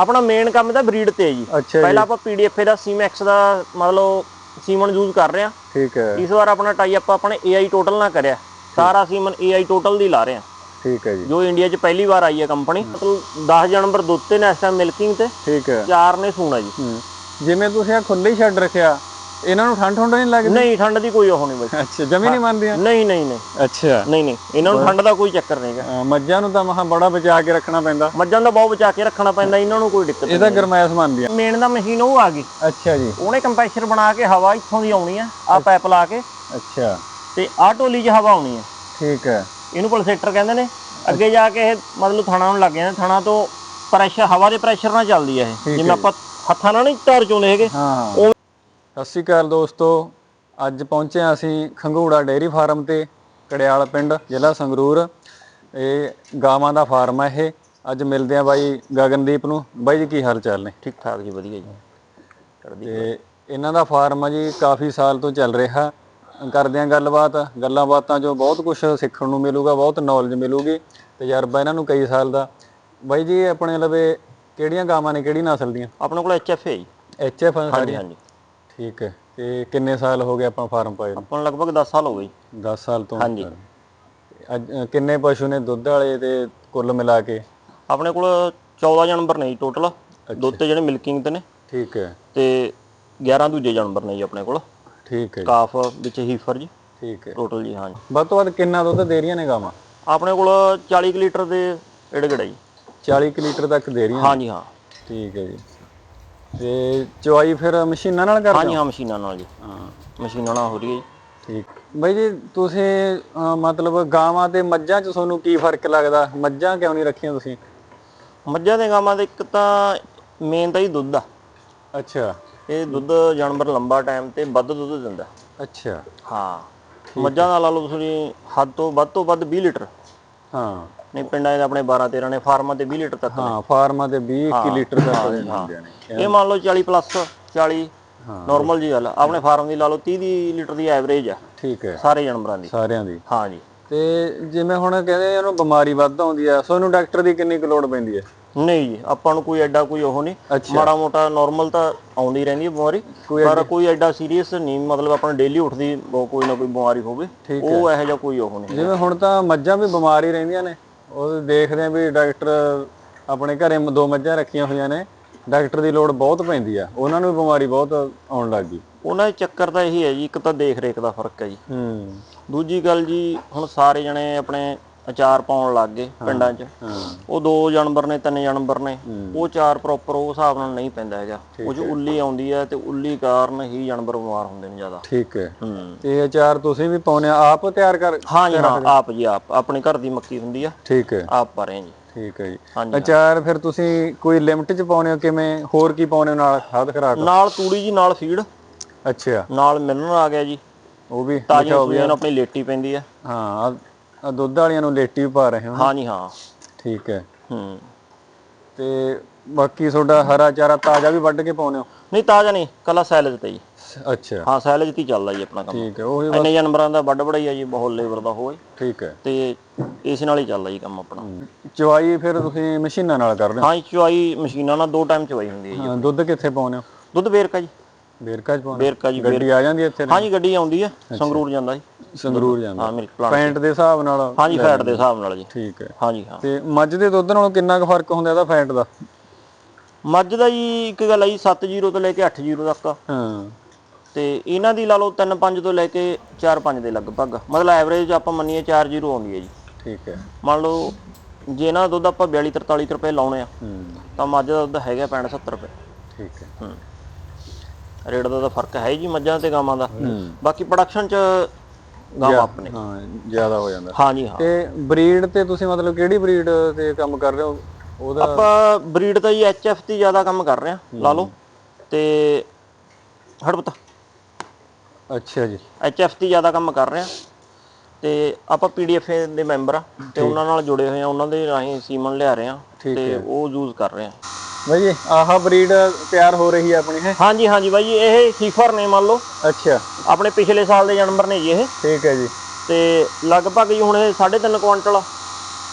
ਆਪਣਾ ਮੇਨ ਕੰਮ ਤਾਂ ਬਰੀਡ ਤੇ ਹੈ ਜੀ। ਪਹਿਲਾਂ ਆਪਾਂ ਪੀਡੀਐਫ ਦਾ ਸੀਮੈਕਸ ਦਾ ਮਤਲਬ ਸੀਮਨ ਯੂਜ਼ ਕਰ ਰਹੇ ਹਾਂ। ਠੀਕ ਹੈ। ਇਸ ਵਾਰ ਆਪਣਾ ਟਾਈ ਅਪ ਆਪਣੇ AI ਟੋਟਲ ਨਾਲ ਕਰਿਆ। ਸਾਰਾ ਸੀਮਨ AI ਟੋਟਲ ਦੀ ਲਾ ਰਹੇ ਹਾਂ। ਠੀਕ ਹੈ ਜੀ। ਜੋ ਇੰਡੀਆ 'ਚ ਪਹਿਲੀ ਵਾਰ ਆਈ ਹੈ ਕੰਪਨੀ ਮਤਲਬ 10 ਜਨਵਰ ਦੁੱਧ ਤੇ ਨੇ ਇਸ ਟਾਈਮ ਮਿਲਕਿੰਗ ਤੇ। ਠੀਕ ਹੈ। ਚਾਰ ਨੇ ਸੂਣਾ ਜੀ। ਜਿਵੇਂ ਤੁਸੀਂ ਆ ਖੁੱਲੇ ਛੱਡ ਰੱਖਿਆ ਇਹਨਾਂ ਨੂੰ ਠੰਡ ਠੰਡ ਨਹੀਂ ਲੱਗਦੀ? ਨਹੀਂ ਠੰਡ ਦੀ ਕੋਈ ਉਹ ਨਹੀਂ ਬਈ ਅੱਛਾ ਜਮੀ ਨਹੀਂ ਮੰਨਦੀਆਂ? ਨਹੀਂ ਨਹੀਂ ਨਹੀਂ। ਅੱਛਾ। ਨਹੀਂ ਨਹੀਂ। ਇਹਨਾਂ ਨੂੰ ਠੰਡ ਦਾ ਕੋਈ ਚੱਕਰ ਨਹੀਂਗਾ ਮੱਝਾਂ ਨੂੰ ਤਾਂ ਮਹਾ ਬੜਾ ਬਚਾ ਕੇ ਰੱਖਣਾ ਪੈਂਦਾ। ਮੱਝਾਂ ਦਾ ਬਹੁਤ ਬਚਾ ਕੇ ਰੱਖਣਾ ਪੈਂਦਾ ਇਹਨਾਂ ਨੂੰ ਕੋਈ ਦਿੱਕਤ ਇਹ ਤਾਂ ਗਰਮੈਸ਼ ਮੰਨਦੀਆਂ। ਮੇਨ ਦਾ ਮਸ਼ੀਨ ਉਹ ਆ ਗਈ। ਅੱਛਾ ਜੀ। ਉਹਨੇ ਕੰਪਰੈਸ਼ਰ ਬਣਾ ਕੇ ਹਵਾ ਇੱਥੋਂ ਦੀ ਆਉਣੀ ਆ ਆ ਪਾਈਪ ਲਾ ਕੇ। ਅੱਛਾ। ਤੇ ਆਹ ਟੋਲੀ 'ਚ ਹਵਾ ਆਉਣੀ ਆ। ਠੀਕ ਹੈ। ਇਹਨੂੰ ਪਲਸੇਟਰ ਕਹਿੰਦੇ ਨੇ। ਅੱਗੇ ਜਾ ਕੇ ਇਹ ਮਤਲਬ ਥਣਾ ਨੂੰ ਲੱਗ ਜਾਂਦਾ ਥਣਾ ਤੋਂ ਪ੍ਰੈਸ਼ਰ ਹਵਾ ਦੇ ਪ੍ਰੈਸ਼ਰ ਨਾਲ ਚੱਲਦੀ ਆ ਇਹ। ਜਿਵੇਂ ਆਪਾਂ ਹੱਥਾਂ ਨਾਲ ਨਹੀਂ ਧਾਰ ਚੋਂਦੇ ਹੈਗੇ। ਹਾਂ। ਸਤਿ ਸ਼੍ਰੀ ਅਕਾਲ ਦੋਸਤੋ। ਅੱਜ ਪਹੁੰਚੇ ਹਾਂ ਅਸੀਂ ਖੰਗੂੜਾ ਡੇਅਰੀ ਫਾਰਮ ਤੇ ਕੜਿਆਲ ਪਿੰਡ ਜ਼ਿਲ੍ਹਾ ਸੰਗਰੂਰ। ਇਹ ਗਾਵਾਂ ਦਾ ਫਾਰਮ ਹੈ ਇਹ। ਅੱਜ ਮਿਲਦੇ ਆ ਬਾਈ ਗਗਨਦੀਪ ਨੂੰ। ਬਾਈ ਜੀ ਕੀ ਹਾਲ ਚਾਲ ਨੇ? ਠੀਕ ਠਾਕ ਜੀ ਵਧੀਆ ਜੀ। ਤੇ ਇਹਨਾਂ ਦਾ ਫਾਰਮ ਆ ਜੀ ਕਾਫੀ ਸਾਲ ਤੋਂ ਚੱਲ ਰਿਹਾ। ਕਰਦੇ ਆ ਗੱਲਬਾਤ। ਗੱਲਾਂ ਬਾਤਾਂ ਚੋਂ ਬਹੁਤ ਕੁਝ ਸਿੱਖਣ ਨੂੰ ਮਿਲੂਗਾ ਬਹੁਤ ਨੌਲੇਜ ਮਿਲੂਗੀ। ਤਜਰਬਾ ਇਹਨਾਂ ਨੂੰ ਕਈ ਸਾਲ ਦਾ। ਬਾਈ ਜੀ ਆਪਣੇ ਲਵੇ ਕਿਹੜੀਆਂ ਗਾਵਾਂ ਨੇ ਕਿਹੜੀ ਨਸਲ ਦੀਆਂ? ਆਪਣੇ ਕੋਲ ਐਚਐਫ ਹੈ ਜੀ। ਐਚ ਐਫ ਹਾਂਜੀ ਸਾਰੀਆਂ। ਹਾਂਜੀ। ਠੀਕ ਹੈ। ਤੇ ਕਿੰਨੇ ਸਾਲ ਹੋ ਗਏ ਆਪਾਂ ਫਾਰਮ ਪਾਏ ਨੂੰ? ਆਪਾਂ ਨੂੰ ਲਗਭਗ 10 ਸਾਲ ਹੋ ਗਏ ਜੀ। 10 ਸਾਲ ਤੋਂ ਹਾਂਜੀ। ਅੱਜ ਅ, ਕਿੰਨੇ ਪਸ਼ੂ ਨੇ ਦੁੱਧ ਵਾਲੇ ਤੇ ਕੁੱਲ ਮਿਲਾ ਕੇ? ਆਪਣੇ ਕੋਲ 14 ਜਾਨਵਰ ਨੇ ਜੀ ਟੋਟਲ ਦੁੱਧ ਤੇ ਜਿਹੜੇ ਮਿਲਕਿੰਗ ਤੇ ਨੇ। ਠੀਕ ਹੈ। ਤੇ 11 ਦੂਜੇ ਜਾਨਵਰ ਨੇ ਜੀ ਆਪਣੇ ਕੋਲ। ਠੀਕ ਹੈ ਜੀ, ਕਾਫ ਵਿੱਚ ਹੀਫਰ ਜੀ। ਠੀਕ ਹੈ। ਟੋਟਲ ਜੀ ਹਾਂਜੀ। ਵੱਧ ਤੋਂ ਵੱਧ ਕਿੰਨਾ ਦੁੱਧ ਦੇ ਰਹੀਆਂ ਨੇ ਗਾਵਾਂ? ਆਪਣੇ ਕੋਲ 40 ਕੁ ਲੀਟਰ ਦੇ ਏੜ ਗੜਾ ਜੀ। 40 ਕੁ ਲੀਟਰ ਤੱਕ ਦੇ ਰਹੀਆਂ ਹਾਂਜੀ ਹਾਂ। ਠੀਕ ਹੈ ਜੀ। ਤੇ ਚੁਆਈ ਫਿਰ ਮਸ਼ੀਨਾਂ ਨਾਲ ਕਰਦੇ ਹਾਂਜੀ ਹਾਂ? ਮਸ਼ੀਨਾਂ ਨਾਲ ਜੀ। ਹਾਂ। ਮਸ਼ੀਨਾਂ ਨਾਲ ਹੋ ਰਹੀ ਹੈ ਜੀ। ਠੀਕ। ਬਾਈ ਜੀ ਤੁਸੀਂ ਮਤਲਬ ਗਾਵਾਂ ਤੇ ਮੱਝਾਂ 'ਚ ਤੁਹਾਨੂੰ ਕੀ ਫ਼ਰਕ ਲੱਗਦਾ? ਮੱਝਾਂ ਕਿਉਂ ਨਹੀਂ ਰੱਖੀਆਂ ਤੁਸੀਂ? ਮੱਝਾਂ ਦੇ ਗਾਵਾਂ ਦੇ ਇੱਕ ਤਾਂ ਮੇਨ ਤਾਂ ਹੀ ਦੁੱਧ ਆ। ਅੱਛਾ। ਇਹ ਦੁੱਧ ਜਾਨਵਰ ਲੰਬਾ ਟਾਈਮ ਤੇ ਵੱਧ ਦੁੱਧ ਦਿੰਦਾ। ਅੱਛਾ। ਹਾਂ। ਮੱਝਾਂ ਦਾ ਲਾ ਲਓ ਤੁਸੀਂ ਹੱਦ ਤੋਂ ਵੱਧ ਤੋਂ ਵੱਧ 20 ਲੀਟਰ। ਹਾਂ। ਨਹੀਂ ਪਿੰਡਾਂ ਦੇ ਆਪਣੇ 12 13 ਨੇ ਫਾਰਮਾਂ ਤੇ 20 ਲੀਟਰ ਤੱਕ ਨੇ। ਹਾਂ ਫਾਰਮਾਂ ਦੇ 20 21 ਲੀਟਰ ਤੱਕ ਦੇ ਹੁੰਦੇ ਨੇ। ਇਹ ਮੰਨ ਲਓ 40 ਪਲੱਸ 40 ਨਾਰਮਲ ਜੀ ਗੱਲ ਆ। ਆਪਣੇ ਫਾਰਮ ਦੀ ਲਾ ਲਓ 30 ਦੀ ਲੀਟਰ ਦੀ ਐਵਰੇਜ ਆ। ਠੀਕ ਹੈ। ਸਾਰੇ ਜਾਨਵਰਾਂ ਦੀ। ਸਾਰਿਆਂ ਦੀ। ਹਾਂ ਜੀ। ਤੇ ਜਿਵੇਂ ਹੁਣ ਕਹਿੰਦੇ ਇਹਨੂੰ ਬਿਮਾਰੀ ਵੱਧ ਆਉਂਦੀ ਆ ਸੋ ਇਹਨੂੰ ਡਾਕਟਰ ਦੀ ਕਿੰਨੀ ਕੁ ਲੋੜ ਪੈਂਦੀ ਹੈ ਨਹੀਂ ਜੀ ਆਪਾਂ ਨੂੰ ਕੋਈ ਐਡਾ ਕੋਈ ਉਹ ਨਹੀਂ। ਮਾੜਾ ਮੋਟਾ ਨਾਰਮਲ ਤਾਂ ਆਉਂਦੀ ਰਹਿੰਦੀ ਹੈ ਬਿਮਾਰੀ ਪਰ ਕੋਈ ਐਡਾ ਸੀਰੀਅਸ ਨਹੀਂ ਮਤਲਬ ਆਪਣਾ ਡੇਲੀ ਉੱਠਦੀ ਕੋਈ ਨਾ ਕੋਈ ਬਿਮਾਰੀ ਹੋਵੇ ਉਹ ਇਹੋ ਜਿਹਾ ਕੋਈ ਉਹ ਨਹੀਂ ਜਿਵੇਂ ਹੁਣ ਤਾਂ ਮੱਝਾਂ ਵੀ ਬਿਮਾਰ ਰਹਿੰਦੀਆਂ ਨੇ ਉਹ ਦੇਖਦੇ ਆ ਵੀ ਡਾਕਟਰ ਆਪਣੇ ਘਰੇ ਦੋ ਮੱਝਾਂ ਰੱਖੀਆਂ ਹੋਈਆਂ ਨੇ ਡਾਕਟਰ ਦੀ ਲੋੜ ਬਹੁਤ ਪੈਂਦੀ ਆ ਉਹਨਾਂ ਨੂੰ ਵੀ ਬਿਮਾਰੀ ਬਹੁਤ ਆਉਣ ਲੱਗ ਗਈ। ਉਹਨਾਂ ਦੇ ਚੱਕਰ ਤਾਂ ਇਹੀ ਹੈ ਜੀ ਇੱਕ ਤਾਂ ਦੇਖ ਰੇਖ ਦਾ ਫ਼ਰਕ ਹੈ ਜੀ। ਹੂੰ। ਦੂਜੀ ਗੱਲ ਜੀ ਹੁਣ ਸਾਰੇ ਜਣੇ ਆਪਣੇ ਅਚਾਰ ਪਾਉਣ ਲੱਗ ਗਏ ਪਿੰਡਾਂ 'ਚ। ਹਾਂ। ਉਹ ਦੋ ਜਾਨਵਰ ਨੇ ਤਿੰਨ ਜਾਨਵਰ ਨੇ ਉਹ ਚਾਰ ਪ੍ਰੋਪਰ ਉਹ ਹਿਸਾਬ ਨਾਲ ਨਹੀਂ ਪੈਂਦਾ ਹੈਗਾ। ਉਹ 'ਚ ਉੱਲੀ ਆਉਂਦੀ ਹੈ ਤੇ ਉੱਲੀ ਕਾਰਨ ਹੀ ਜਾਨਵਰ ਬਿਮਾਰ ਹੁੰਦੇ ਨੇ ਜ਼ਿਆਦਾ। ਠੀਕ ਹੈ। ਹੂੰ। ਤੇ ਅਚਾਰ ਤੁਸੀਂ ਵੀ ਪਾਉਨੇ ਆਪ ਤਿਆਰ ਕਰ ਹਾਂ ਜੀ ਹਾਂ ਆਪ ਜੀ ਆਪ। ਆਪਣੇ ਘਰ ਦੀ ਮੱਕੀ ਹੁੰਦੀ ਆ। ਠੀਕ ਹੈ। ਆਪ ਪਾ ਰਹੇ ਹਾਂ ਜੀ। ਠੀਕ ਹੈ ਜੀ। ਅਚਾਰ ਫਿਰ ਤੁਸੀਂ ਕੋਈ ਲਿਮਟ ਚ ਪਾਉਨੇ ਹੋ ਕਿਵੇਂ? ਹੋਰ ਕੀ ਪਾਉਨੇ ਹੋ ਨਾਲ? ਖਾਦ ਖਰਾਕ ਨਾਲ ਤੂੜੀ ਜੀ ਨਾਲ ਫੀਡ। ਅੱਛਾ। ਨਾਲ ਮਿਲਣ ਆ ਗਿਆ ਜੀ। ਉਹ ਵੀ ਤਾਜ਼ੀਆਂ ਸੂਈਆਂ ਨੂੰ ਆਪਣੀ ਲੇਟੀ ਪੈਂਦੀ ਆ। ਹਾਂ ਆਹ- ਦੁੱਧ ਵਾਲੀਆਂ ਨੂੰ ਲੇਟੀ ਵੀ ਪਾ ਰਹੇ ਹੋ ਹਾਂ ਜੀ ਹਾਂ। ਠੀਕ ਹੈ। ਹੂੰ। ਤੇ ਬਾਕੀ ਤੁਹਾਡਾ ਹਰਾ ਚਾਰਾ ਤਾਜ਼ਾ ਵੀ ਵੱਢ ਕੇ ਪਾਉਨੇ ਹੋ? ਨਹੀਂ ਤਾਜ਼ਾ ਨਹੀਂ ਕੱਲਾ ਸੈਲਜ ਤੇ ਜੀ। ਅੱਛਾ। ਹਾਂ ਸੈਲਜ ਤੇ ਹੀ ਚੱਲਦਾ ਜੀ ਆਪਣਾ ਕੰਮ। ਠੀਕ ਹੈ ਉਹੀ ਇੰਨੇ ਜਾਨਵਰਾਂ ਦਾ ਵੱਡ ਬੜਾਈ ਆ ਜੀ ਬਹੁਤ ਲੇਬਰ ਦਾ ਹੋਏ ਠੀਕ ਹੈ। ਤੇ ਇਸ ਨਾਲ ਹੀ ਚੱਲਦਾ ਜੀ ਕੰਮ ਆਪਣਾ। ਚਵਾਈ ਫਿਰ ਤੁਸੀਂ ਮਸ਼ੀਨਾਂ ਨਾਲ ਕਰਦੇ ਹੋ? ਹਾਂ ਜੀ ਚੁਆਈ ਮਸ਼ੀਨਾਂ ਨਾਲ ਦੋ ਟਾਈਮ ਚੁਆਈ ਹੁੰਦੀ ਹੈ ਜੀ ਹਾਂ, ਦੁੱਧ ਕਿੱਥੇ ਪਾਉਨੇ ਹੋ? ਦੁੱਧ ਵੇਰਕਾ ਜੀ। ਬੇਰਕਾ ਚ ਪਾਉਨੇ ਵੇਰਕਾ ਜੀ ਹੋ? ਗੱਡੀ ਆ ਜਾਂਦੀ ਹੈ ਇੱਥੇ? ਹਾਂ ਜੀ ਗੱਡੀ ਆਉਂਦੀ ਹੈ ਸੰਗਰੂਰ ਜਾਂਦਾ ਜੀ। ਸੰਗਰੂਰ ਜਾਂਦਾ। ਹਾਂ ਮਿਲਕ ਪਲਾਂਟ ਪੈਂਟ ਦੇ ਹਿਸਾਬ ਨਾਲ ਹਾਂ ਜੀ ਫੈਟ ਦੇ ਹਿਸਾਬ ਨਾਲ ਜੀ। ਠੀਕ ਹੈ। ਹਾਂ ਜੀ ਹਾਂ। ਤੇ ਮੱਝ ਦੇ ਦੁੱਧ ਨਾਲੋਂ ਕਿੰਨਾ ਕੁ ਫ਼ਰਕ ਹੁੰਦਾ ਇਹਦਾ ਫੈਟ ਦਾ? ਮੱਝ ਦਾ ਜੀ ਇੱਕ ਗੱਲ ਆ ਜੀ 70 ਤੋਂ ਲੈ ਕੇ 80 ਤੱਕ ਹਾਂ। ਤੇ ਇਹਨਾਂ ਦੀ ਲਾ ਲਓ 3-5 ਤੋਂ ਲੈ ਕੇ 4-5 ਦੇ ਲਗਭਗ। ਮਤਲਬ ਐਵਰੇਜ ਆਪਾਂ ਮੰਨੀਏ 4-0 ਆਉਂਦੀ ਹੈ ਜੀ। ਠੀਕ ਹੈ। ਮੰਨ ਲਓ ਜੇ ਇਹਨਾਂ ਦਾ ਦੁੱਧ ਆਪਾਂ 42-43 ਰੁਪਏ ਲਾਉਣੇ ਆ ਤਾਂ ਮੱਝ ਦਾ ਦੁੱਧ ਹੈਗਾ 65-70 ਰੁਪਏ। ਠੀਕ ਹੈ। ਹੂੰ। ਰੇਟ ਦਾ ਤਾਂ ਫ਼ਰਕ ਹੈ ਜੀ ਮੱਝਾਂ ਤੇ ਗਾਵਾਂ ਦਾ। ਬਾਕੀ ਪ੍ਰੋਡਕਸ਼ਨ ਚ ਗਾਵਾਂ ਆਪਣੇ। ਹਾਂ ਜ਼ਿਆਦਾ ਹੋ ਜਾਂਦਾ। ਹਾਂ ਜੀ ਹਾਂ। ਤੇ ਬਰੀਡ ਤੇ ਤੁਸੀਂ ਮਤਲਬ ਕਿਹੜੀ ਬਰੀਡ ਤੇ ਕੰਮ ਕਰ ਰਹੇ ਹੋ? ਉਹਦਾ ਆਪਾਂ ਬਰੀਡ ਤਾਂ ਜੀ ਐਚਐਫ ਦੀ ਜ਼ਿਆਦਾ ਕੰਮ ਕਰ ਰਹੇ ਆ ਲਾ ਲਓ। ਤੇ ਹੜਪਤਾ ਅੱਛਾ ਜੀ। ਐਚਐਫ ਦੀ ਜ਼ਿਆਦਾ ਕੰਮ ਕਰ ਰਹੇ ਆ ਤੇ ਆਪਾਂ ਪੀਡੀਐਫ ਦੇ ਮੈਂਬਰ ਆ ਤੇ ਉਹਨਾਂ ਨਾਲ ਜੁੜੇ ਹੋਏ ਆ ਉਹਨਾਂ ਦੇ ਰਾਹੀਂ ਸੀਮਨ ਲਿਆ ਰਹੇ ਆ ਤੇ ਉਹ ਯੂਜ਼ ਕਰ ਰਹੇ ਆ ਬਾਈ ਜੀ ਆਹ ਬਰੀਡ ਤਿਆਰ ਹੋ ਰਹੀ ਹੈ ਆਪਣੀ ਹੈ? ਹਾਂਜੀ ਹਾਂਜੀ ਬਾਈ ਜੀ ਇਹ ਸੀਫਰ ਨੇ ਮੰਨ ਲਓ। ਅੱਛਾ। ਆਪਣੇ ਪਿਛਲੇ ਸਾਲ ਦੇ ਜਾਨਵਰ ਨੇ ਜੀ ਇਹ। ਠੀਕ ਹੈ ਜੀ। ਤੇ ਲਗਭਗ ਜੀ ਹੁਣ ਇਹ 3.5 ਕੁਆਂਟਲ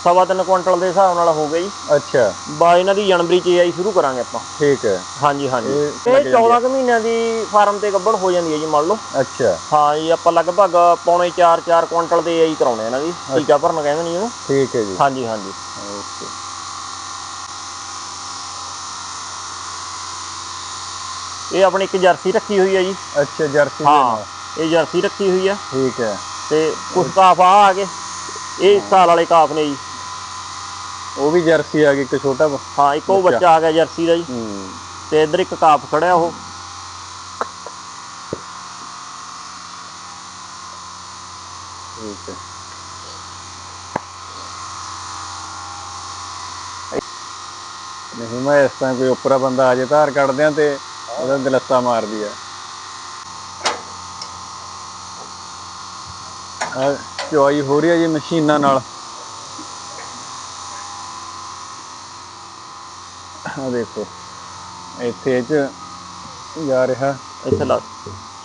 ਸਵਾ ਤਿੰਨ ਕੁਇੰਟਲ ਦੇ ਹਿਸਾਬ ਨਾਲ ਹੋ ਗਿਆ ਜੀ। ਅੱਛਾ। ਬਾ ਇਹਨਾਂ ਦੀ ਜਨਵਰੀ ਚ ਆਈ ਸ਼ੁਰੂ ਕਰਾਂਗੇ ਆਪਾਂ। ਠੀਕ ਹੈ। ਹਾਂਜੀ ਹਾਂਜੀ। ਇਹ ਇਹ 14 ਕੁ ਮਹੀਨਿਆਂ ਦੀ ਫਾਰਮ ਤੇ ਗੱਭਣ ਹੋ ਜਾਂਦੀ ਹੈ ਜੀ ਮੰਨ ਲਓ। ਅੱਛਾ। ਹਾਂ ਜੀ ਆਪਾਂ ਲਗਭਗ ਪੌਣੇ 4-4 ਕੁਇੰਟਲ ਦੇ ਆਈ ਕਰਾਉਣੇ ਇਹਨਾਂ ਦੀ ਟੀਕਾ ਭਰਨ ਕਹਿੰਦੇ ਨੇ ਇਹਨੂੰ। ਠੀਕ ਹੈ ਜੀ। ਹਾਂਜੀ ਹਾਂਜੀ। ਓਕੇ। ਇਹ ਆਪਣੀ ਇੱਕ ਜਰਸੀ ਰੱਖੀ ਹੋਈ ਹੈ ਜੀ। ਅੱਛਾ ਜਰਸੀ ਦੇ ਹਾਂ ਨਾਲ। ਇਹ ਜਰਸੀ ਰੱਖੀ ਹੋਈ ਹੈ ਠੀਕ ਹੈ। ਤੇ ਕੁਝ ਕਾਫ ਆ ਆ ਗਏ ਇਹ ਸਾਲ ਵਾਲੇ ਕਾਫ ਨੇ ਜੀ। ਉਹ ਵੀ ਜਰਸੀ ਆ ਗਈ ਇੱਕ ਛੋਟਾ ਬ- ਹਾਂ ਇੱਕ ਉਹ ਬੱਚਾ ਆ ਗਿਆ ਜਰਸੀ ਦਾ ਜੀ। ਹੂੰ। ਤੇ ਇੱਧਰ ਇੱਕ ਕਾਫ ਖੜਿਆ ਉਹ। ਠੀਕ ਹੈ। ਨਹੀਂ ਮੈਂ ਇਸ ਤਰ੍ਹਾਂ ਕੋਈ ਉੱਪਰਾ ਬੰਦਾ ਆ ਜੇ ਧਾਰ ਕੱਢਦੇ ਆ ਤੇ ਉਹਦਾ ਦਲੱਸਾ ਮਾਰਦੀ ਆ। ਆ ਚੁਆਈ ਹੋ ਰਹੀ ਹੈ ਜੀ ਮਸ਼ੀਨਾਂ ਨਾਲ। ਆ ਦੇਖੋ ਇੱਥੇ ਚ ਜਾ ਰਿਹਾ। ਇੱਥੇ ਲਾ।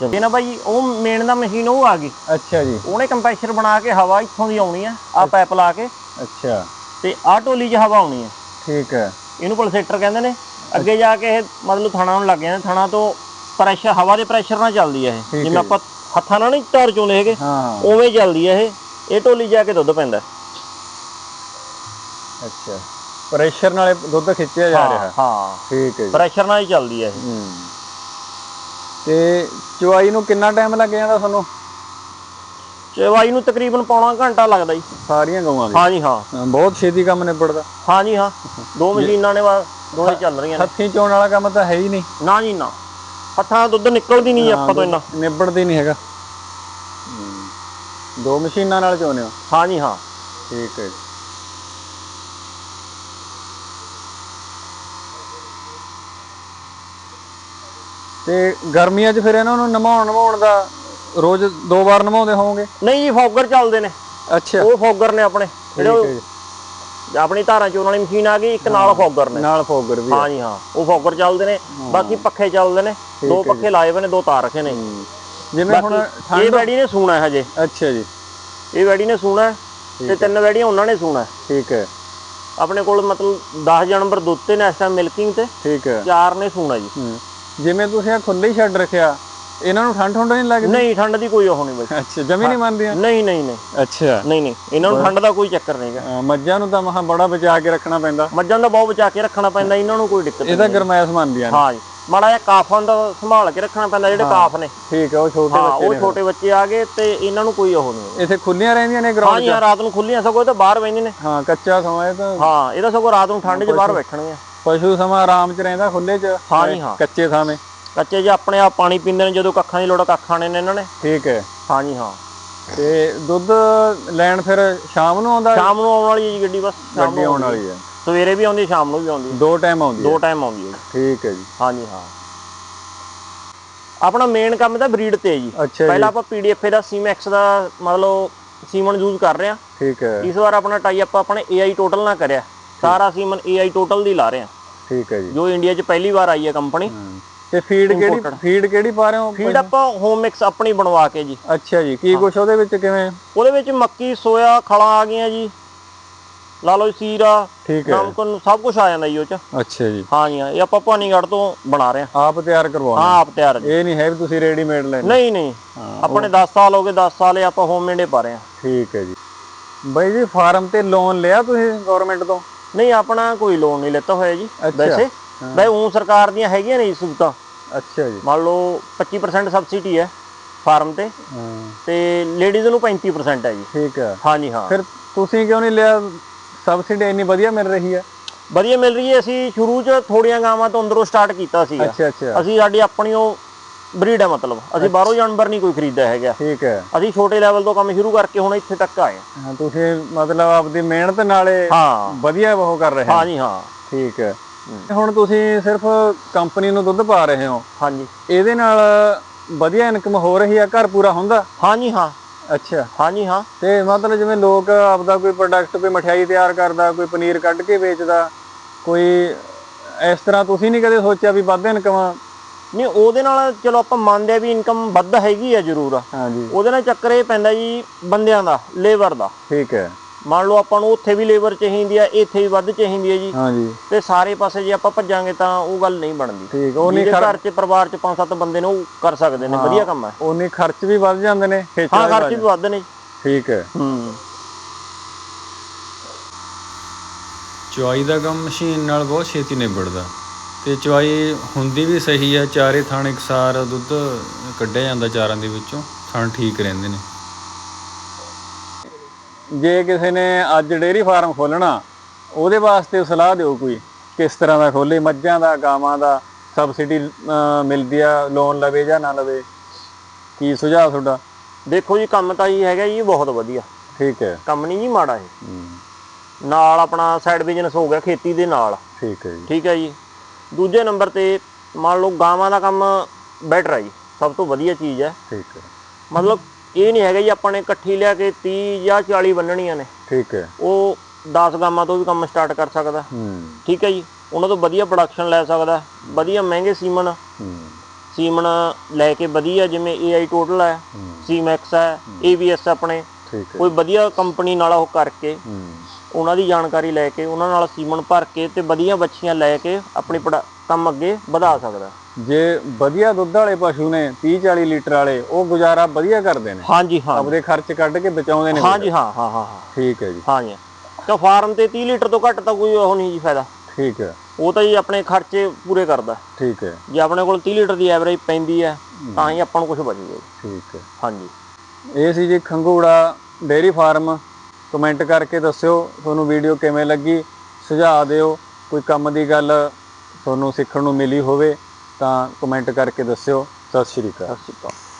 ਇਹ ਨਾ ਬਾਈ ਉਹ ਮੇਨ ਦਾ ਮਸ਼ੀਨ ਉਹ ਆ ਗਈ। ਅੱਛਾ ਜੀ। ਉਹਨੇ ਕੰਪਰੈਸ਼ਰ ਬਣਾ ਕੇ ਹਵਾ ਇੱਥੋਂ ਦੀ ਆਉਣੀ ਆ ਆ ਪਾਈਪ ਲਾ ਕੇ। ਅੱਛਾ। ਤੇ ਆਹ ਟੋਲੀ 'ਚ ਹਵਾ ਆਉਣੀ ਆ। ਠੀਕ ਹੈ ਇਹਨੂੰ ਪਲਸੇਟਰ ਕਹਿੰਦੇ ਨੇ। ਅੱਗੇ ਜਾ ਕੇ ਇਹ ਮਤਲਬ ਥਣਾ ਨੂੰ ਲੱਗ ਜਾਂਦਾ ਥਣਾ ਤੋਂ ਪ੍ਰੈਸ਼ਰ ਹਵਾ ਦੇ ਪ੍ਰੈਸ਼ਰ ਨਾਲ ਚੱਲਦੀ ਆ ਇਹ। ਜਿਵੇਂ ਆਪਾਂ ਹੱਥਾਂ ਨਾਲ ਨਹੀਂ ਧਾਰ ਚੋਂਦੇ ਹੈਗੇ ਹਾਂ। ਉਵੇਂ ਚੱਲਦੀ ਆ ਇਹ। ਇਹ ਟੋਲੀ ਜਾ ਕੇ ਦੁੱਧ ਪੈਂਦਾ। ਅੱਛਾ। ਪ੍ਰੈਸ਼ਰ ਨਾਲ ਦੁੱਧ ਖਿੱਚਿਆ ਜਾ ਰਿਹਾ। ਹਾਂ ਠੀਕ ਹੈ ਪ੍ਰੈਸ਼ਰ ਨਾਲ ਹੀ ਚੱਲਦੀ ਆ ਇਹ। ਹੂੰ। ਤੇ ਚੁਆਈ ਨੂੰ ਕਿੰਨਾ ਟਾਈਮ ਲੱਗ ਜਾਂਦਾ ਤੁਹਾਨੂੰ? ਚਵਾਈ ਨੂੰ ਤਕਰੀਬਨ ਪੌਣਾ ਘੰਟਾ ਲੱਗਦਾ ਜੀ। ਸਾਰੀਆਂ ਗਊਆਂ ਦੀ? ਹਾਂ ਜੀ ਹਾਂ। ਹਾਂ, ਬਹੁਤ ਛੇਤੀ ਕੰਮ ਨਿਬੜਦਾ। ਹਾਂ ਜੀ ਹਾਂ। ਦੋ ਮਸ਼ੀਨਾਂ ਨੇ ਬਸ ਦੋਵੇਂ ਚੱਲ ਰਹੀਆਂ ਨੇ। ਹੱਥੀਂ ਚੋਣ ਵਾਲਾ ਕੰਮ ਤਾਂ ਹੈ ਹੀ ਨਹੀਂ। ਨਾ ਜੀ ਨਾ। ਹੱਥਾਂ ਦੁੱਧ ਨਿਕਲਦੀ ਨਹੀਂ ਆਪਾਂ ਤੋਂ ਇੰਨਾ। ਨਿਬੜਦੀ ਨਹੀਂ ਹੈਗਾ। ਦੋ ਮਸ਼ੀਨਾਂ ਨਾਲ ਚੋਨੇ ਹੋ। ਹਾਂ ਜੀ ਹਾਂ। ਠੀਕ ਹੈ ਤੇ ਗਰਮੀਆਂ 'ਚ ਫਿਰ ਇਹਨਾਂ ਨੂੰ ਨਮਾਉਣ ਨਮਾਉਣ ਦਾ ਰੋਜ਼ ਦੋ ਵਾਰ ਨਮਾਉਂਦੇ ਹੋਵੋਗੇ? ਨਹੀਂ ਜੀ ਫੋਗਰ ਚੱਲਦੇ ਨੇ। ਅੱਛਾ। ਉਹ ਫੋਗਰ ਨੇ ਆਪਣੇ। ਜਿਹੜੇ। ਆਪਣੀ ਧਾਰਾਂ ਚੋਣ ਵਾਲੀ ਮਸ਼ੀਨ ਆ ਗਈ ਇੱਕ ਨਾਲ ਫੋਗਰ ਨੇ। ਨਾਲ ਫੋਗਰ ਵੀ ਹਾਂ ਜੀ ਹਾਂ। ਉਹ ਫੋਗਰ ਚੱਲਦੇ ਨੇ ਬਾਕੀ ਪੱਖੇ ਚੱਲਦੇ ਨੇ ਦੋ ਪੱਖੇ ਲਾਏ ਹੋਏ ਨੇ ਦੋ ਤਾਰ ਰੱਖੇ ਨੇ। ਜਿਵੇਂ ਹੁਣ ਇਹ ਵੈੜੀ ਨੇ ਸੂਣਾ ਹੈ ਹਜੇ। ਅੱਛਾ ਜੀ। ਇਹ ਵੈੜੀ ਨੇ ਸੂਣਾ ਤੇ ਤਿੰਨ ਵੈੜੀਆਂ ਉਹਨਾਂ ਨੇ ਸੂਣਾ। ਠੀਕ ਹੈ। ਆਪਣੇ ਕੋਲ ਮਤਲਬ 10 ਜਨਵਰ ਦੁੱਧ ਤੇ ਨੇ ਇਸ ਟਾਈਮ ਮਿਲਕਿੰਗ ਤੇ। ਠੀਕ ਹੈ। ਚਾਰ ਨੇ ਸੂਣਾ ਜੀ। ਜਿਵੇਂ ਤੁਸੀਂ ਆ ਖੁੱਲੇ ਹੀ ਛੱਡ ਰੱਖਿਆ ਇਹਨਾਂ ਨੂੰ ਠੰਡ ਠੰਡ ਨਹੀਂ ਲੱਗਦੀ? ਨਹੀਂ ਠੰਡ ਦੀ ਕੋਈ ਉਹ ਨਹੀਂ ਬਈ। ਅੱਛਾ ਜਮੀ ਨਹੀਂ ਮੰਨਦੀਆਂ? ਨਹੀਂ ਨਹੀਂ ਨਹੀਂ। ਅੱਛਾ। ਨਹੀਂ ਨਹੀਂ। ਇਹਨਾਂ ਨੂੰ ਠੰਡ ਦਾ ਕੋਈ ਚੱਕਰ ਨਹੀਂਗਾ ਮੱਝਾਂ ਨੂੰ ਤਾਂ ਮਹਾ ਬੜਾ ਬਚਾ ਕੇ ਰੱਖਣਾ ਪੈਂਦਾ। ਮੱਝਾਂ ਦਾ ਬਹੁਤ ਬਚਾ ਕੇ ਰੱਖਣਾ ਪੈਂਦਾ ਇਹਨਾਂ ਨੂੰ ਕੋਈ ਦਿੱਕਤ ਇਹ ਤਾਂ ਗਰਮੈਸ਼ ਮੰਨਦੀਆਂ ਨੇ। ਹਾਂ ਜੀ। ਮਾੜਾ ਜਿਹਾ ਕਾਫਾਂ ਦਾ ਸੰਭਾਲ ਕੇ ਰੱਖਣਾ ਪੈਂਦਾ ਜਿਹੜੇ ਕਾਫ ਨੇ। ਠੀਕ ਹੈ ਉਹ ਛੋਟੇ ਹਾਂ ਬੱਚੇ ਉਹ ਨੇ। ਛੋਟੇ ਬੱਚੇ ਆ ਗਏ ਤੇ ਇਹਨਾਂ ਨੂੰ ਕੋਈ ਉਹ ਨਹੀਂ ਇੱਥੇ ਖੁੱਲੀਆਂ ਰਹਿੰਦੀਆਂ ਨੇ ਗਰਾਊਂਡ ਜੀ ਹਾਂ ਰਾਤ ਨੂੰ ਖੁੱਲੀਆਂ ਸਗੋਂ ਇਹ ਤਾਂ ਬਾਹਰ ਬੈਠੇ ਨੇ। ਹਾਂ ਕੱਚਾ ਸਮਾਂ ਇਹ ਤਾਂ। ਹਾਂ ਇਹਦਾ ਸਗੋਂ ਰਾਤ ਨੂੰ ਠੰਡ 'ਚ ਬਾਹਰ ਬੈਠਣਗੇ ਪਸ਼ੂ ਸਮਾਂ ਆਰਾਮ 'ਚ ਰਹਿੰਦਾ ਖੁੱਲੇ 'ਚ ਹਾਂ ਜੀ ਹਾਂ। ਕੱਚੇ ਥਾਵੇਂ ਕੱਚੇ ਜੇ ਆਪਣੇ ਆਪ ਪਾਣੀ ਪੀਂਦੇ ਨੇ ਜਦੋਂ ਕੱਖਾਂ ਦੀ ਲੋੜ ਆ, ਕੱਖ ਖਾਣੇ ਨੇ ਇਹਨਾਂ ਨੇ। ਠੀਕ ਹੈ। ਹਾਂ ਜੀ ਹਾਂ। ਤੇ ਦੁੱਧ ਲੈਣ ਫਿਰ ਸ਼ਾਮ ਨੂੰ ਆਉਂਦਾ ਸ਼ਾਮ ਨੂੰ ਆਉਣ ਵਾਲੀ ਹੈ ਜੀ ਗੱਡੀ ਬਸ ਸ਼ਾਮ ਗੱਡੀ ਆਉਣ ਵਾਲੀ ਹੈ। ਸਵੇਰੇ ਵੀ ਆਉਂਦੀ ਸ਼ਾਮ ਨੂੰ ਵੀ ਆਉਂਦੀ। ਦੋ ਟਾਈਮ ਆਉਂਦੀ ਦੋ ਟਾਈਮ ਆਉਂਦੀ ਹੈ। ਠੀਕ ਹੈ ਜੀ। ਹਾਂ ਜੀ ਹਾਂ। ਆਪਣਾ ਮੇਨ ਕੰਮ ਤਾਂ ਬਰੀਡ ਤੇ ਜੀ। ਪਹਿਲਾਂ ਆਪਾਂ ਪੀਡੀਐਫ ਦਾ ਸੀਮੈਕਸ ਦਾ ਮਤਲਬ ਸੀਮਨ ਯੂਜ਼ ਕਰ ਰਹੇ ਹਾਂ। ਠੀਕ ਹੈ। ਇਸ ਵਾਰ ਆਪਣਾ ਟਾਈ ਅਪ ਆਪਣੇ AI ਟੋਟਲ ਨਾਲ ਕਰਿਆ। ਸਾਰਾ ਸੀਮਨ AI ਟੋਟਲ ਦੀ ਲਾ ਰਹੇ ਹਾਂ। ਠੀਕ ਹੈ ਜੀ। ਜੋ ਇੰਡੀਆ 'ਚ ਪਹਿਲੀ ਵਾਰ ਆਈ ਹੈ ਕੰਪਨੀ ਤੇ ਫੀਡ ਕਿਹੜੀ ਫੀਡ ਕਿਹੜੀ ਪਾ ਰਹੇ ਹੋ ਫੀਡ ਆਪਾਂ ਹੋਮ ਮਿਕਸ ਆਪਣੀ ਬਣਵਾ ਕੇ ਜੀ। ਅੱਛਾ ਜੀ ਕੀ ਕੁਛ ਉਹਦੇ ਵਿੱਚ ਕਿਵੇਂ? ਉਹਦੇ ਵਿੱਚ ਮੱਕੀ ਸੋਇਆ ਖਲਾਂ ਆ ਗਈਆਂ ਜੀ। ਲਾ ਲਓ ਸੀਰਾ ਠੀਕ ਹੈ। ਨਮਕਨ ਸਭ ਕੁਝ ਆ ਜਾਂਦਾ ਜੀ ਉਹ 'ਚ। ਅੱਛਾ ਜੀ। ਹਾਂ ਜੀ ਇਹ ਆਪਾਂ ਭਾਨੀਗੜ੍ਹ ਤੋਂ ਬਣਾ ਰਹੇ ਹਾਂ। ਆਪ ਤਿਆਰ ਕਰਵਾਉਣਾ। ਹਾਂ ਆਪ ਤਿਆਰ ਇਹ ਨਹੀਂ ਹੈ ਵੀ ਤੁਸੀਂ ਰੈਡੀਮੇਡ ਲੈਣੇ। ਨਹੀਂ ਨਹੀਂ। ਆਪਣੇ 10 ਸਾਲ ਹੋ ਗਏ 10 ਸਾਲ ਇਹ ਆਪਾਂ ਹੋਮ ਮੇਡੇ ਪਾ ਰਹੇ ਹਾਂ। ਠੀਕ ਹੈ ਜੀ। ਬਾਈ ਜੀ ਫਾਰਮ ਤੇ ਲੋਨ ਲਿਆ ਤੁਸੀਂ ਗਵਰਨਮੈਂਟ ਤੋਂ? ਨਹੀਂ ਆਪਣਾ ਕੋਈ ਲੋਨ ਨਹੀਂ ਲੈਤਾ ਹੋਇਆ ਜੀ। ਵੈਸੇ। ਵੈ ਉਹ ਸਰਕਾਰ ਦੀਆਂ ਹੈਗੀਆਂ ਨੇ ਸਹੂਲਤਾਂ। ਅੱਛਾ ਜੀ। ਮੰਨ ਲਓ 25% ਸਬਸਿਡੀ ਹੈ ਫਾਰਮ ਤੇ ਹਾਂ। ਤੇ ਲੇਡੀਜ਼ ਨੂੰ 35% ਹੈ ਜੀ। ਠੀਕ ਹੈ। ਹਾਂ ਜੀ ਹਾਂ। ਫਿਰ ਤੁਸੀਂ ਕਿਉਂ ਨਹੀਂ ਲਿਆ ਸਬਸਿਡੀ ਇੰਨੀ ਵਧੀਆ ਮਿਲ ਰਹੀ ਹੈ? ਵਧੀਆ ਮਿਲ ਰਹੀ ਹੈ ਅਸੀਂ ਸ਼ੁਰੂ 'ਚ ਥੋੜੀਆਂ ਗਾਵਾਂ ਤੋਂ ਅੰਦਰੋਂ ਸਟਾਰਟ ਕੀਤਾ ਸੀਗਾ ਅੱਛਾ ਅੱਛਾ। ਅਸੀਂ ਸਾਡੀ ਆਪਣੀ ਉਹ ਬਰੀਡ ਹੈ ਮਤਲਬ। ਅਸੀਂ ਬਾਹਰੋਂ ਜਾਨਵਰ ਨਹੀਂ ਕੋਈ ਖਰੀਦਦਾ ਹੈਗਾ। ਠੀਕ ਹੈ। ਅਸੀਂ ਛੋਟੇ ਲੈਵਲ ਤੋਂ ਕੰਮ ਸ਼ੁਰੂ ਕਰਕੇ ਹੁਣ ਇੱਥੇ ਤੱਕ ਆਏ ਹਾਂ। ਹਾਂ, ਤੁਸੀਂ ਮਤਲਬ ਆਪਦੀ ਮਿਹਨਤ ਨਾਲੇ ਹਾਂ। ਵਧੀਆ ਉਹ ਕਰ ਰਹੇ ਹੋ। ਹਾਂ ਜੀ ਹਾਂ। ਠੀਕ ਹੈ। ਹੁਣ ਤੁਸੀਂ ਸਿਰਫ ਕੰਪਨੀ ਨੂੰ ਦੁੱਧ ਪਾ ਰਹੇ ਹੋ। ਹਾਂਜੀ। ਇਹਦੇ ਨਾਲ ਵਧੀਆ ਇਨਕਮ ਹੋ ਰਹੀ ਹੈ ਘਰ ਪੂਰਾ ਹੁੰਦਾ? ਹਾਂ ਜੀ ਹਾਂ। ਅੱਛਾ। ਹਾਂ ਜੀ ਹਾਂ। ਤੇ ਮਤਲਬ ਜਿਵੇਂ ਲੋਕ ਆਪਦਾ ਕੋਈ ਪ੍ਰੋਡਕਟ ਕੋਈ ਮਠਿਆਈ ਤਿਆਰ ਕਰਦਾ ਕੋਈ ਪਨੀਰ ਕੱਢ ਕੇ ਵੇਚਦਾ ਕੋਈ ਇਸ ਤਰ੍ਹਾਂ ਤੁਸੀਂ ਨਹੀਂ ਕਦੇ ਸੋਚਿਆ ਵੀ ਵੱਧ ਇਨਕਮ ਨਹੀਂ ਉਹਦੇ ਨਾਲ ਚਲੋ ਆਪਾਂ ਮੰਨਦੇ ਆ ਵੀ ਇਨਕਮ ਵੱਧ ਹੈਗੀ ਆ ਜ਼ਰੂਰ। ਹਾਂਜੀ। ਉਹਦੇ ਨਾਲ ਚੱਕਰ ਇਹ ਪੈਂਦਾ ਜੀ ਬੰਦਿਆਂ ਦਾ ਲੇਬਰ ਦਾ। ਠੀਕ ਹੈ। ਮੰਨ ਲਓ ਆਪਾਂ ਨੂੰ ਉੱਥੇ ਵੀ ਲੇਬਰ ਚਾਹੀਦੀ ਆ ਇੱਥੇ ਵੀ ਵੱਧ ਚਾਹੀਦੀ ਹੈ ਜੀ। ਹਾਂਜੀ। ਤੇ ਸਾਰੇ ਪਾਸੇ ਜੇ ਆਪਾਂ ਭੱਜਾਂਗੇ ਤਾਂ ਉਹ ਗੱਲ ਨਹੀਂ ਬਣਦੀ। ਠੀਕ ਉਹ ਨਹੀਂ ਘਰ 'ਚ ਪਰਿਵਾਰ 'ਚ ਪੰਜ ਸੱਤ ਬੰਦੇ ਨੇ ਉਹ ਕਰ ਸਕਦੇ ਨੇ ਵਧੀਆ ਕੰਮ ਹੈ ਉਨੀ ਖਰਚ ਵੀ ਵੱਧ ਜਾਂਦੇ ਨੇ ਹਾਂ ਖਰਚ ਵੀ ਵੱਧ ਨੇ। ਠੀਕ ਹੈ। ਹੂੰ। ਚੁਆਈ ਦਾ ਕੰਮ ਮਸ਼ੀਨ ਨਾਲ ਬਹੁਤ ਛੇਤੀ ਨਿਬੜਦਾ। ਤੇ ਚੁਆਈ ਹੁੰਦੀ ਵੀ ਸਹੀ ਆ ਚਾਰੇ ਥਾਣ ਇਕਸਾਰ ਦੁੱਧ ਕੱਢਿਆ ਜਾਂਦਾ ਚਾਰਾਂ ਦੇ ਵਿੱਚੋਂ ਥਣ ਠੀਕ ਰਹਿੰਦੇ ਨੇ। ਜੇ ਕਿਸੇ ਨੇ ਅੱਜ ਡੇਅਰੀ ਫਾਰਮ ਖੋਲਣਾ ਉਹਦੇ ਵਾਸਤੇ ਸਲਾਹ ਦਿਓ ਕੋਈ ਕਿਸ ਤਰ੍ਹਾਂ ਦਾ ਖੋਲੇ ਮੱਝਾਂ ਦਾ ਗਾਵਾਂ ਦਾ ਸਬਸਿਡੀ ਮਿਲਦੀ ਆ ਲੋਨ ਲਵੇ ਜਾਂ ਨਾ ਲਵੇ? ਕੀ ਸੁਝਾਅ ਤੁਹਾਡਾ? ਦੇਖੋ ਜੀ ਕੰਮ ਤਾਂ ਜੀ ਹੈਗਾ ਜੀ ਬਹੁਤ ਵਧੀਆ। ਠੀਕ ਹੈ। ਕੰਮ ਨਹੀਂ ਜੀ ਮਾੜਾ ਇਹ। ਨਾਲ ਆਪਣਾ ਸਾਈਡ ਬਿਜ਼ਨਸ ਹੋ ਗਿਆ ਖੇਤੀ ਦੇ ਨਾਲ। ਠੀਕ ਹੈ ਜੀ। ਠੀਕ ਹੈ ਜੀ। ਦੂਜੇ ਨੰਬਰ ਤੇ ਮੰਨ ਲਓ ਗਾਵਾਂ ਦਾ ਕੰਮ ਬੈਟਰ ਹੈ ਜੀ ਸਭ ਤੋਂ ਵਧੀਆ ਚੀਜ਼ ਹੈ। ਠੀਕ ਹੈ। ਮਤਲਬ ਇਹ ਨਹੀਂ ਹੈਗਾ ਜੀ ਆਪਾਂ ਨੇ ਇਕੱਠੀ ਲਿਆ ਕੇ 30 ਜਾਂ 40 ਬੰਨਣੀਆਂ ਨੇ। ਠੀਕ ਹੈ। ਉਹ 10 ਗਾਵਾਂ ਤੋਂ ਵੀ ਕੰਮ ਸਟਾਰਟ ਕਰ ਸਕਦਾ। ਹੂੰ। ਠੀਕ ਹੈ ਜੀ। ਉਹਨਾਂ ਤੋਂ ਵਧੀਆ ਪ੍ਰੋਡਕਸ਼ਨ ਲੈ ਸਕਦਾ। ਵਧੀਆ ਮਹਿੰਗੇ ਸੀਮਨ। ਹੂੰ। ਸੀਮਨ ਲੈ ਕੇ ਵਧੀਆ ਜਿਵੇਂ AI ਟੋਟਲ ਹੈ ਸੀਮੈਕਸ ਹੈ AVS ਆਪਣੇ। ਕੋਈ ਵਧੀਆ ਕੰਪਨੀ ਨਾਲ ਉਹ ਕਰਕੇ ਉਹਨਾਂ ਦੀ ਜਾਣਕਾਰੀ ਲੈ ਕੇ ਉਹਨਾਂ ਨਾਲ ਸੀਮਨ ਭਰ ਕੇ ਤੇ ਵਧੀਆ ਬੱਚੀਆਂ ਲੈ ਕੇ ਆਪਣੀ ਕੰਮ ਅੱਗੇ ਵਧਾ ਸਕਦਾ। ਜੇ ਵਧੀਆ ਦੁੱਧ ਵਾਲੇ ਪਸ਼ੂ ਨੇ 30 40 ਲੀਟਰ ਵਾਲੇ ਉਹ ਗੁਜ਼ਾਰਾ ਵਧੀਆ ਕਰਦੇ ਨੇ। ਹਾਂਜੀ ਹਾਂ। ਆਪਦੇ ਖਰਚ ਕੱਢ ਕੇ ਬਚਾਉਂਦੇ ਨੇ ਹਾਂਜੀ ਹਾਂ ਹਾਂ ਹਾਂ ਹਾਂ। ਠੀਕ ਹੈ ਜੀ। ਹਾਂਜੀ। ਕਿਉਂ ਫਾਰਮ ਤੇ 30 ਲੀਟਰ ਤੋਂ ਘੱਟ ਤਾਂ ਕੋਈ ਉਹ ਨਹੀਂ ਜੀ ਫਾਇਦਾ। ਠੀਕ ਹੈ। ਉਹ ਤਾਂ ਜੀ ਆਪਣੇ ਖਰਚੇ ਪੂਰੇ ਕਰਦਾ। ਠੀਕ ਹੈ। ਜੇ ਆਪਣੇ ਕੋਲ 30 ਲੀਟਰ ਦੀ ਐਵਰੇਜ ਪੈਂਦੀ ਹੈ ਤਾਂ ਹੀ ਆਪਾਂ ਨੂੰ ਕੁਝ ਬਚੂਗਾ ਠੀਕ ਹੈ। ਹਾਂਜੀ। ਇਹ ਸੀ ਜੀ ਖੰਗੂੜਾ ਡੇਅਰੀ ਫਾਰਮ। ਕਮੈਂਟ ਕਰਕੇ ਦੱਸਿਓ ਤੁਹਾਨੂੰ ਵੀਡੀਓ ਕਿਵੇਂ ਲੱਗੀ? ਸੁਝਾਅ ਦਿਓ। ਕੋਈ ਕੰਮ ਦੀ ਗੱਲ ਤੁਹਾਨੂੰ ਸਿੱਖਣ ਨੂੰ ਮਿਲੀ ਹੋਵੇ ਤਾਂ ਕਮੈਂਟ ਕਰਕੇ ਦੱਸਿਓ। ਸਤਿ ਸ਼੍ਰੀ ਅਕਾਲ। ਸਤਿ ਸ਼੍ਰੀ ਅਕਾਲ।